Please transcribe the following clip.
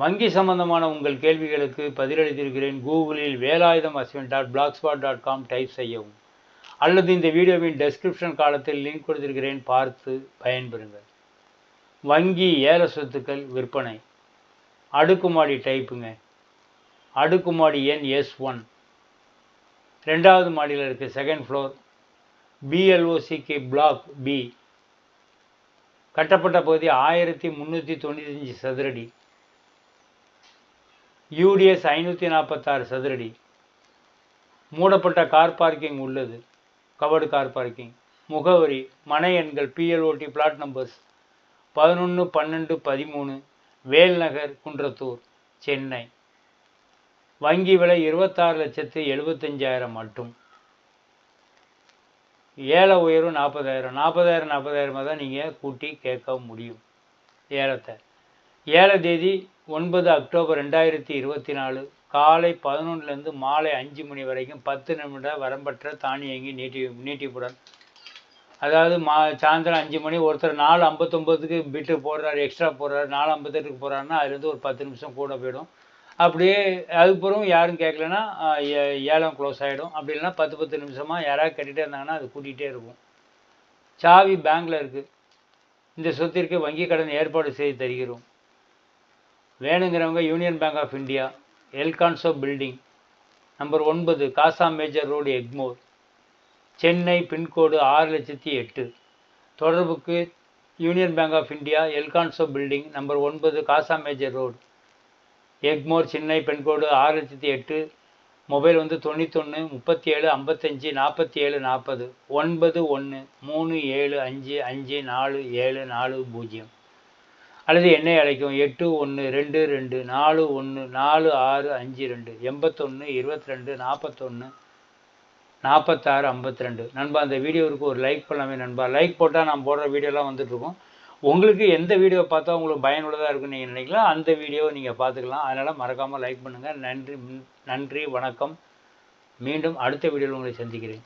வங்கி சம்பந்தமான உங்கள் கேள்விகளுக்கு பதிலளித்திருக்கிறேன். கூகுளில் Velayudham Ashwin dot blogspot dot com type செய்யவும். அல்லது இந்த வீடியோவின் டெஸ்கிரிப்ஷன் காலத்தில் லிங்க் கொடுத்திருக்கிறேன். பார்த்து பயன்பெறுங்கள். வங்கி ஏல சொத்துக்கள் விற்பனை. அடுக்குமாடி டைப்புங்க அடுக்குமாடி எண் எஸ் ஒன் ரெண்டாவது மாடியில் இருக்குது செகண்ட் ஃப்ளோர் பிஎல்ஓசிக்கு பிளாக் பி கட்டப்பட்ட பகுதி ஆயிரத்தி முந்நூற்றி தொண்ணூத்தஞ்சு சதுரடி. யூடிஎஸ் ஐநூற்றி நாற்பத்தாறு சதுரடி. மூடப்பட்ட கார் பார்க்கிங் உள்ளது. கவர்டு கார் பார்க்கிங் முகவரி மனை எண்கள் பிஎல்ஓடி பிளாட் நம்பர்ஸ் பதினொன்று பன்னெண்டு பதிமூணு வேல்நகர் குன்றத்தூர் சென்னை. வங்கி விலை இருபத்தாறு லட்சத்து எழுபத்தஞ்சாயிரம் மட்டும். ஏல உயர்வு நாற்பதாயிரம் நாற்பதாயிரம் நாற்பதாயிரமாக தான் நீங்கள் கூட்டி கேட்க முடியும். ஏலத்தை. ஏல தேதி ஒன்பது அக்டோபர் ரெண்டாயிரத்தி இருபத்தி நாலு காலை பதினொன்றுலேருந்து மாலை அஞ்சு மணி வரைக்கும் பத்து நிமிட வரம்பற்ற தானியங்கி நீட்டி நீட்டிப்புடன். அதாவது மா சாயந்தரம் அஞ்சு மணி ஒருத்தர் நாலு ஐம்பத்தொம்போதுக்கு பிட்டு போடுறாரு எக்ஸ்ட்ரா போடுறாரு நாலு ஐம்பத்தெட்டுக்கு போகிறாருன்னா அதுலேருந்து ஒரு பத்து நிமிஷம் கூட போயிடும். அப்படியே அதுக்கப்புறம் யாரும் கேட்கலன்னா ஏலம் க்ளோஸ் ஆகிடும் அப்படி இல்லைன்னா பத்து பத்து நிமிஷமாக யாராவது கட்டிகிட்டே இருந்தாங்கன்னா அது கூட்டிகிட்டே இருக்கும். சாவி பேங்க்கில் இருக்குது இந்த சொத்திற்கு வங்கி கடன் ஏற்பாடு செய்து தருகிறோம். வேணுங்கிறவங்க union bank of India Elcanso building number ஒன்பது Casa major road Egmore Chennai pincode ஆறு லட்சத்தி எட்டு. தொடர்புக்கு union bank of India Elcanso building number ஒன்பது Casa major road Egmore Chennai pincode ஆறு லட்சத்தி எட்டு. மொபைல் வந்து தொண்ணூத்தொன்று முப்பத்தி ஏழு ஐம்பத்தஞ்சு நாற்பத்தி ஏழு நாற்பது ஒன்பது ஒன்று மூணு ஏழு அஞ்சு அஞ்சு நாலு ஏழு நாலு பூஜ்ஜியம். அல்லது என்னை அழைக்கும் எட்டு ஒன்று ரெண்டு ரெண்டு நாலு ஒன்று நாலு ஆறு அஞ்சு ரெண்டு எண்பத்தொன்று இருபத்தி ரெண்டு நாற்பத்தொன்று நாற்பத்தாறு ஐம்பத்தி ரெண்டு நண்பா அந்த வீடியோவுக்கு ஒரு லைக் பண்ணலாமே நண்பா. லைக் போட்டால் நான் போடுற வீடியோலாம் வந்துட்டுருக்கோம். உங்களுக்கு எந்த வீடியோ பார்த்தா உங்களுக்கு பயனுள்ளதாக இருக்குன்னு நீங்கள் நினைக்கலாம். அந்த வீடியோவை நீங்கள் பார்த்துக்கலாம். அதனால் மறக்காமல் லைக் பண்ணுங்கள் நன்றி நன்றி வணக்கம். மீண்டும் அடுத்த வீடியோவில் உங்களை சந்திக்கிறேன்.